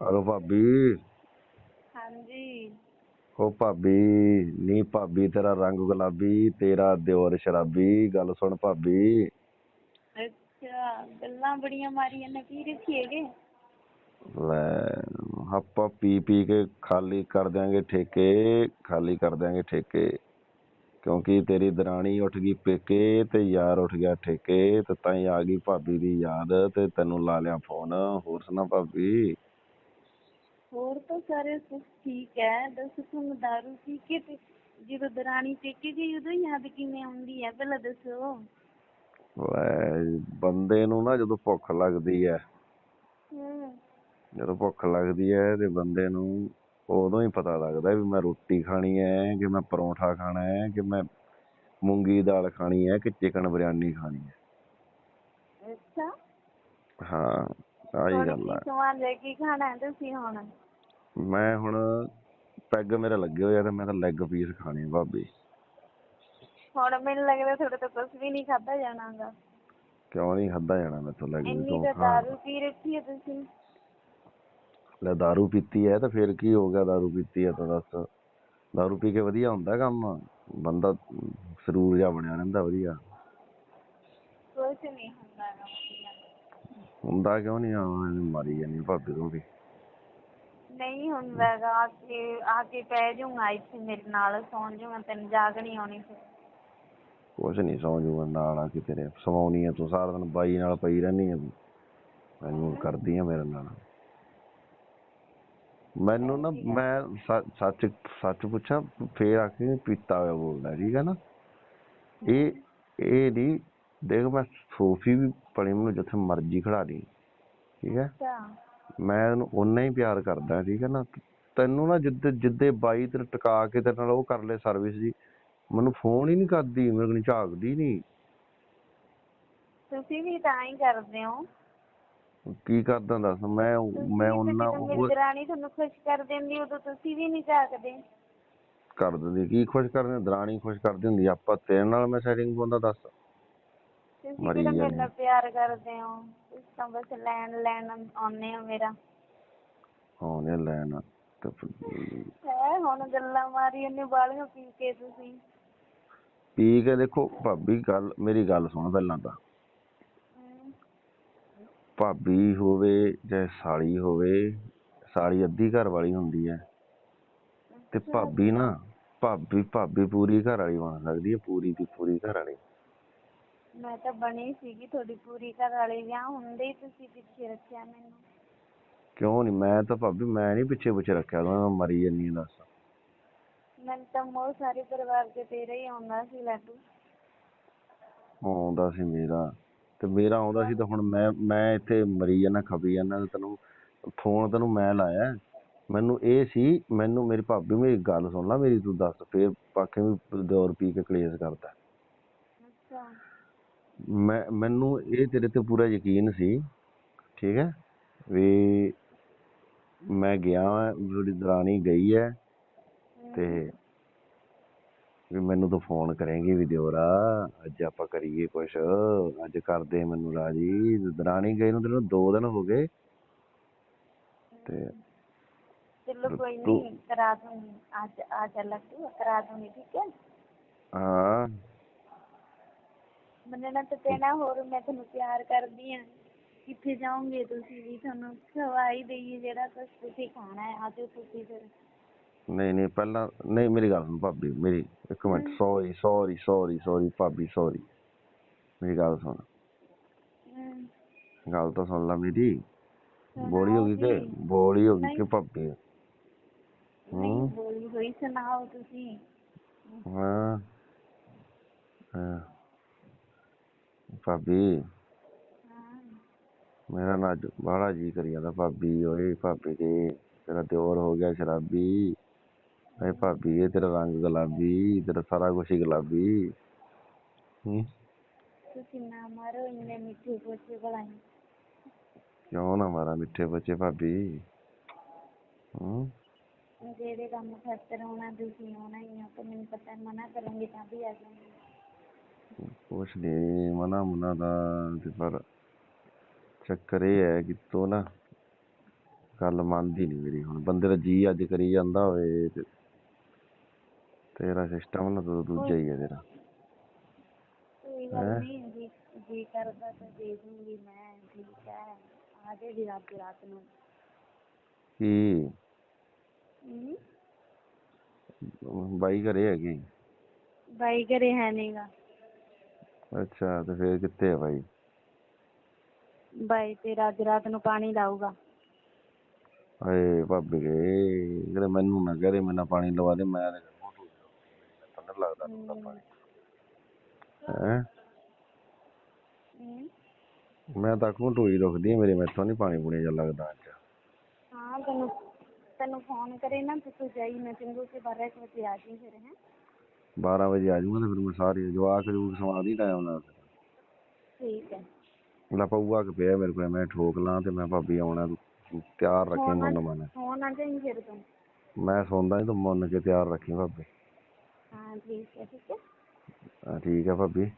Hello ਭਾਬੀ। ਹਾਂਜੀ। ਓ ਭਾਬੀ ਨੀ ਭਾਬੀ ਤੇਰਾ ਰੰਗ ਗੁਲਾਬੀ ਤੇਰਾ ਦਿਓਰ ਸ਼ਰਾਬੀ ਗੱਲ ਸੁਣ ਭਾਬੀ। ਅੱਛਾ ਗੱਲਾਂ ਬੜੀਆਂ ਮਾਰੀਆਂ ਨੇ ਕੀ ਰੱਖੀਏਗੇ ਲੈ ਆਪਾਂ ਪੀ ਪੀ ਕੇ ਖਾਲੀ ਕਰ ਦਿਆਂਗੇ ਠੇਕੇ ਖਾਲੀ ਕਰ ਦਿਆਂਗੇ ਠੇਕੇ। ਕਿਉਂਕਿ ਤੇਰੀ ਦਰਾਣੀ ਉੱਠ ਗਈ ਪੇਕੇ ਤੇ ਯਾਰ ਉੱਠ ਗਿਆ ਠੇਕੇ ਤੇ ਤਾਂ ਹੀ ਆ ਗਈ ਭਾਬੀ ਦੀ ਯਾਦ ਤੇ ਤੈਨੂੰ ਲਾ ਲਿਆ ਫੋਨ। ਹੋਰ ਸੁਣਾ ਭਾਬੀ। ਹੋਰ ਤਾਂ ਸਾਰੇ ਕੁਝ ਠੀਕ ਹੈ ਦੱਸ ਤੁਹਾਨੂੰ ਦਾਰੂ ਪੀ ਕੇ ਤੇ ਜਦੋਂ ਦਰਾਣੀ ਪੇਕੇ ਗਈ ਉਦੋਂ ਯਾਦ ਕਿਵੇਂ ਆਉਂਦੀ ਹੈ ਪਹਿਲਾਂ ਦੱਸੋ। ਲੈ ਬੰਦੇ ਨੂੰ ਨਾ ਜਦੋਂ ਭੁੱਖ ਲੱਗਦੀ ਹੈ ਹੂੰ। ਜਦੋਂ ਭੁੱਖ ਲੱਗਦੀ ਹੈ ਤੇ ਬੰਦੇ ਨੂੰ ਉਦੋਂ ਹੀ ਪਤਾ ਲੱਗਦਾ ਵੀ ਮੈਂ ਰੋਟੀ ਖਾਣੀ ਹੈ ਕਿ ਮੈਂ ਪਰੌਂਠਾ ਖਾਣਾ ਹੈ ਕਿ ਮੈਂ ਮੂੰਗੀ ਦਾਲ ਖਾਣੀ ਹੈ ਕਿ ਚਿਕਨ ਬਿਰਿਆਨੀ ਖਾਣੀ ਹੈ ਅੱਛਾ। ਹਾਂ ਆਹੀ ਗੱਲ ਹੈ ਸਮਾਨ ਲੈ ਕੇ ਖਾਣਾ ਹੈ ਤੁਸੀਂ ਹੁਣ। ਮੈਂ ਹੁਣ ਪੈਗ ਮੇਰੇ ਲੱਗੇ ਹੋਏ ਆ ਤੇ ਮੈਂ ਤਾਂ ਲੈਗ ਪੀਸ ਖਾਣੇ ਆ ਭਾਬੀ। ਹੁਣ ਮੈਨੂੰ ਲੱਗਦਾ ਤੁਹਾਡੇ ਤੋਂ ਕੁਝ ਵੀ ਨਹੀਂ ਖਾਧਾ ਜਾਣਾਗਾ। ਕਿਉਂ ਨਹੀਂ ਖਾਧਾ ਜਾਣਾ ਮੈਥੋਂ ਲੈਗ ਪੀਸ ਇੰਨੀ ਤੋਂ? ਤਾਂ ਦਾਰੂ ਪੀ ਰੱਖੀ ਹੈ ਤੁਸੀਂ। ਲੈ ਦਾਰੂ ਪੀਤੀ ਹੈ ਤਾਂ ਫਿਰ ਕੀ ਹੋ ਗਿਆ ਦਾਰੂ ਪੀਤੀ ਹੈ ਤਾਂ ਦੱਸ। ਦਾਰੂ ਪੀ ਕੇ ਵਧੀਆ ਹੁੰਦਾ ਕੰਮ? ਬੰਦਾ ਸਰੂਰ ਜਿਹਾ ਬਣਿਆ ਰਹਿੰਦਾ ਵਧੀਆ। ਕੁਝ ਨਹੀਂ ਹੁੰਦਾ ਗਾ ਹੁੰਦਾ ਕਿਉਂ ਨਹੀਂ? ਆ ਮਾਰੀ ਜਾਨੀ ਭਾਬੀ ਨੂੰ ਵੀ ਨਹੀਂ ਹੁੰਦਾ ਗਾ ਆ ਕੇ ਆ ਕੇ ਪੈ ਜਾਊਂਗਾ ਇੱਥੇ ਮੇਰੇ ਨਾਲ ਸੌਂ ਜਾਊਂਗਾ ਤੈਨੂੰ ਜਾਗ ਨਹੀਂ ਆਉਣੀ ਫਿਰ। ਕੁਛ ਨਹੀਂ ਸੌਂ ਜੂਗਾ ਨਾਲ ਆ ਕੇ ਤੇਰੇ ਸਵਾਉਣੀ ਆ ਤੂੰ ਸਾਰਾ ਦਿਨ ਬਾਈ ਨਾਲ ਪਈ ਰਹਿਨੀ ਆ ਤੂੰ। ਮੈਨੂੰ ਕਰਦੀ ਆ ਮੇਰੇ ਨਾਲ। ਮੈਨੂੰ ਨਾ ਮੈਂ ਸ- ਸੱਚ ਸੱਚ ਪੁੱਛਾਂ ਫੇਰ ਆ ਕੇ ਪੀਤਾ ਹੋਇਆ ਬੋਲਦਾ ਠੀਕ ਹੈ ਨਾ। ਇਹ ਇਹ ਨਹੀਂ ਦੇਖ ਮੈਂ ਸੋਫੀ ਵੀ ਪੜੀ ਮੈਨੂੰ ਜਿੱਥੇ ਮਰਜ਼ੀ ਖੜਾ ਦੀ ਠੀਕ ਹੈ ਅੱਛਾ। ਮੈਂ ਉਹਨੂੰ ਓਨਾ ਹੀ ਪਿਆਰ ਕਰਦਾ ਠੀਕ ਹੈ ਨਾ। ਤੈਨੂੰ ਨਾ ਜਿੱਦੇ ਜਿੱਦੇ ਬਾਈ ਤੇ ਟਿਕਾ ਕੇ ਤੇਰੇ ਨਾਲ ਉਹ ਕਰ ਲੈ ਸਰਵਿਸ ਜੀ ਮੈਨੂੰ ਫੋਨ ਹੀ ਨਹੀਂ ਕਰਦੀ ਮੇਰੇ ਕੋਲ ਝਾਕਦੀ ਨਹੀਂ ਤੁਸੀਂ ਵੀ ਤਾਂ ਹੀ ਕਰਦੇ ਹੋ। ਕੀ ਕਰਦਾ ਦੱਸ ਮੈਂ ਮੈਂ ਉਹਨਾਂ ਉਹ ਦਰਾਣੀ ਤੁਹਾਨੂੰ ਖੁਸ਼ ਕਰ ਦਿੰਦੀ ਉਦੋਂ ਤੁਸੀਂ ਵੀ ਨਹੀਂ ਝਾਕਦੇ। ਕਰ ਦਿੰਦੀ ਕੀ ਖੁਸ਼ ਕਰਦੇ ਦਰਾਣੀ ਖੁਸ਼ ਕਰਦੀ ਹੁੰਦੀ ਆਪਾਂ ਤੇਰੇ ਨਾਲ ਮੈਂ ਸੈਟਿੰਗ ਪਾਉਂਦਾ ਦੱਸ। ਤੁਸੀਂ ਮਰੀ ਕਿਹੜਾ ਮੇਰੇ ਜਾਂਦੀ। ਨਾਲ ਪਿਆਰ ਕਰਦੇ ਹੋ? ਤੁਸੀਂ ਤਾਂ ਬਸ ਲੈਣ ਲੈਣ ਆਉਂਦੇ ਹੋ ਮੇਰਾ। ਆਉਣੇ ਲੈਣ ਤੇ ਫਿਰ ਹੈ ਹੁਣ ਗੱਲਾਂ ਮਾਰੀ ਉਹਨੇ ਬਾਲੀਆਂ ਪੀ ਕੇ ਤੁਸੀਂ। ਪੀ ਕੇ ਦੇਖੋ ਭਾਬੀ ਗੱਲ ਮੇਰੀ ਗੱਲ ਸੁਣ ਪਹਿਲਾਂ ਤਾਂ। ਹਮ, ਭਾਬੀ ਹੋਵੇ ਚਾਹੇ ਸਾਲੀ ਹੋਵੇ ਸਾਲੀ ਅੱਧੀ ਘਰ ਵਾਲੀ ਹੁੰਦੀ ਹੈ। ਤੇ ਭਾਬੀ ਨਾ ਭਾਬੀ ਭਾਬੀ ਪੂਰੀ ਘਰ ਵਾਲੀ ਬਣ ਸਕਦੀ ਹੈ ਪੂਰੀ ਦੀ ਪੂਰੀ ਘਰ ਵਾਲੀ। ਮੈਂ ਤਾਂ ਬਣੀ ਸੀਗੀ ਤੁਹਾਡੀ ਪੂਰੀ ਘਰ ਵਾਲੇ ਵਿਆਹ ਹੁੰਦੇ ਹੀ ਤੁਸੀਂ ਪਿੱਛੇ ਰੱਖਿਆ ਮੈਨੂੰ। ਕਿਉਂ ਨਹੀਂ ਮੈਂ ਤਾਂ ਭਾਬੀ ਮੈਂ ਨਹੀਂ ਪਿੱਛੇ ਪਿੱਛੇ ਰੱਖਿਆ ਮੈਂ ਮਰੀ ਜੰਨੀ ਦੱਸ। ਮੈਨੂੰ ਤਾਂ ਮੋਹ ਸਾਰੇ ਪਰਿਵਾਰ ਦੇ ਤੇਰੇ ਹੀ ਆਉਂਦਾ ਸੀ ਲੱਡੂ। ਆਉਂਦਾ ਸੀ ਮੇਰਾ। ਤੇ ਮੇਰਾ ਆਉਂਦਾ ਸੀ ਤਾਂ ਹੁਣ ਮੈਂ ਮੈਂ ਇੱਥੇ ਮਰੀ ਜਾਣਾ ਖਪੀ ਜਾਣਾ ਤੇ ਤੈਨੂੰ ਫੋਨ ਤੈਨੂੰ ਮੈਂ ਲਾਇਆ। ਮੈਨੂੰ ਇਹ ਸੀ ਮੈਨੂੰ ਮੇਰੀ ਭਾਬੀ ਮੇਰੀ ਗੱਲ ਸੁਣ ਲੈ ਮੇਰੀ ਤੂੰ ਦੱਸ ਫੇਰ ਪਾਕੇ ਵੀ ਦੌਰ ਪੀ ਕੇ ਕਲੇਸ਼ ਕਰਦਾ। ਮੈਂ ਮੈਨੂੰ ਇਹ ਤੇਰੇ ਤੇ ਪੂਰਾ ਯਕੀਨ ਸੀ ਠੀਕ ਹੈ? ਵੀ ਮੈਂ ਗਿਆ ਮੇਰੀ ਦਰਾਣੀ ਗਈ ਹੈ ਤੇ ਵੀ ਮੈਨੂੰ ਤੂੰ ਫੋਨ ਕਰੇਂਗੀ ਵੀ ਦਿਓਰਾ ਅੱਜ ਆਪਾਂ ਕਰੀਏ ਕੁਛ ਅੱਜ ਕਰਦੇ ਮੈਨੂੰ ਰਾਜੀ। ਦਰਾਣੀ ਗਈ ਨੂੰ ਤੈਨੂੰ ਦੋ ਦਿਨ ਹੋ ਗਏ ਤੇ ਚਲੋ ਕੋਈ ਨਹੀਂ ਕਰਾ ਦੂੰਗੀ ਅੱਜ ਆ ਲੱਡੂ ਕਰਾ ਦੂੰਗੀ ਠੀਕ ਹਾਂ? ਮੰਨਣਾ ਤਾਂ ਪੈਣਾ ਹੋਰ ਮੈਂ ਤੁਹਾਨੂੰ ਪਿਆਰ ਕਰਦੀ ਆ ਕਿੱਥੇ ਜਾਓਗੇ ਤੁਸੀਂ ਵੀ? ਤੁਹਾਨੂੰ ਖਵਾਈ ਦੇਈਏ ਜਿਹੜਾ ਕੁਛ ਤੁਸੀਂ ਖਾਣਾ ਹੈ ਆਜੋ ਤੁਸੀਂ ਫਿਰ। ਨਹੀਂ ਨਹੀਂ ਪਹਿਲਾਂ ਨਹੀਂ ਮੇਰੀ ਗੱਲ ਸੁਣ ਭਾਬੀ ਮੇਰੀ ਇੱਕ minute sorry sorry sorry sorry ਭਾਬੀ ਸੌਰੀ ਮੇਰੀ ਗੱਲ ਸੁਣ। ਹਮ, ਗੱਲ ਤਾਂ ਸੁਣ ਲੈ ਮੇਰੀ। ਬੋਲੀ ਹੋ ਗਈ ਕਿ। ਬੋਲੀ ਹੋ ਗਈ ਕਿ। ਭਾਬੀ? ਨਹੀਂ। ਬੋਲੀ ਹੋਈ ਸੁਣਾਓ ਤੁਸੀਂ। ਹਾਂ। ਹਾਂ। ਭਾਬੀ। ਮੇਰਾ ਨਾ ਅੱਜ ਬੜਾ ਜੀ ਕਰੀ ਜਾਂਦਾ ਭਾਬੀ ਓਏ ਭਾਬੀ ਜੀ। ਤੇਰਾ ਦਿਓਰ ਹੋ ਗਿਆ ਸ਼ਰਾਬੀ। ਏ ਭਾਬੀ ਇਹ ਤੇਰਾ ਰੰਗ ਗੁਲਾਬੀ ਤੇਰਾ ਸਾਰਾ ਕੁਝ ਹੀ ਗੁਲਾਬੀ। ਹੂੰ। ਤੁਸੀਂ ਨਾ ਮਾਰੋ ਇੰਨੇ ਮਿੱਠੇ ਪੋਚੇ ਬਲਾਈ ਕਿਉਂ ਨਾ ਮਾਰਾ ਮਿੱਠੇ ਬੱਚੇ ਭਾਬੀ? ਹੂੰ। ਜਿਹੜੇ ਕੰਮ ਖਾਤਰ ਆਉਣਾ ਤੁਸੀਂ ਆਉਣਾ ਹੀ ਆ ਤਾਂ ਮੈਨੂੰ ਪਤਾ ਮਨਾ ਕਰੋਗੇ ਤਾਂ ਵੀ ਆ ਜਾਵਾਂਗੇ। ਕੁਛ ਨੀ ਮਨਾ ਮੁਨਾ ਦਾ ਤੇ ਪਰ ਚੱਕਰ ਇਹ ਹੈ ਕਿ ਤੂੰ ਨਾ ਗੱਲ ਮੰਨਦੀ ਨਹੀਂ ਮੇਰੀ ਹੁਣ। ਬੰਦੇ ਦਾ ਜੀ ਅੱਜ ਕਰੀ ਜਾਂਦਾ ਹੋਵੇ ਤੇ ਤੇਰਾ ਸਿਸਟਮ ਨਾ ਦੂ- ਦੂਜਾ ਹੀ ਹੈ ਤੇਰਾ। ਕੋਈ ਗੱਲ ਨਹੀਂ ਜੀ ਜੀ ਕਰਦਾ ਤਾਂ ਦੇ ਦੂੰਗੀ ਮੈਂ ਠੀਕ ਹੈ। ਆ ਜੇ ਵੀ ਰਾਤ ਰਾਤ ਨੂੰ। ਕੀ? ਹਮ, ਬਾਈ ਘਰੇ ਹੈਗੀ? ਬਾਈ ਘਰੇ ਹੈ ਨਹੀਂਗਾ ਅੱਛਾ ਤੇ ਫੇਰ ਕਿੱਥੇ ਹੈ ਬਾਈ? ਬਾਈ ਤੇ ਰਾਤ ਦੀ ਰਾਤ ਨੂੰ ਪਾਣੀ ਲਾਊਗਾ। ਏ ਭਾਬੀ ਜਿਹੜੇ ਮੈਨੂੰ ਨਾ ਕਰੇ ਮੈਨਾਂ ਪਾਣੀ ਲਵਾ ਦੇ ਮੈਂ ਲੱਗਦਾ ਪਾਣੀ। ਹੈ? ਹਮ, ਮੈਂ ਤਾਂ ਅੱਖੋਂ ਢੋਈ ਰੁਕਦੀ ਹੈ ਮੇਰੇ ਮੈਥੋਂ ਨਹੀਂ ਪਾਣੀ ਪੂਣੀ ਜਿਹਾ ਲੱਗਦਾ ਅੱਜ। ਹਾਂ ਤੈਨੂੰ ਤੈਨੂੰ ਫੋਨ ਕਰੇ ਨਾ ਤੇ ਤੂੰ ਜਾਈ ਮੈਂ ਚੰਗੂ ਕੇ ਬਾਰਾਂ ਕੁ ਵਜੇ ਆ ਜੀ ਫਿਰ ਹੈ। 12 ਵਜੇ ਆ ਜਾਊਂਗਾ ਤੇ ਫਿਰ ਮੈਂ ਸਾਰੀ ਜਵਾਕ ਜੂਕ ਸਵਾ ਦੀ ਟਾਈਮ ਨਾਲ ਠੀਕ ਹੈ। ਲਾ ਪਊਆ ਕਿ ਪਿਆ ਮੇਰੇ ਕੋਲ ਮੈਂ ਠੋਕ ਲਾਂ ਤੇ ਮੈਂ ਭਾਬੀ ਆਉਣਾ ਤੂੰ ਤਿਆਰ ਰੱਖੀ ਮੁੰਨ ਆ- ਮਨ। ਆ ਫਿਰ ਤੂੰ? ਮੈਂ ਸੌਂਦਾ ਨਹੀਂ ਤੂੰ ਮੁੰਨ ਕੇ ਤਿਆਰ ਰੱਖੀ ਭਾਬੀ। ਹਾਂ ਠੀਕ ਹੈ ਠੀਕ ਹੈ। ਹਾਂ, ਠੀਕ ਹੈ ਭਾਬੀ।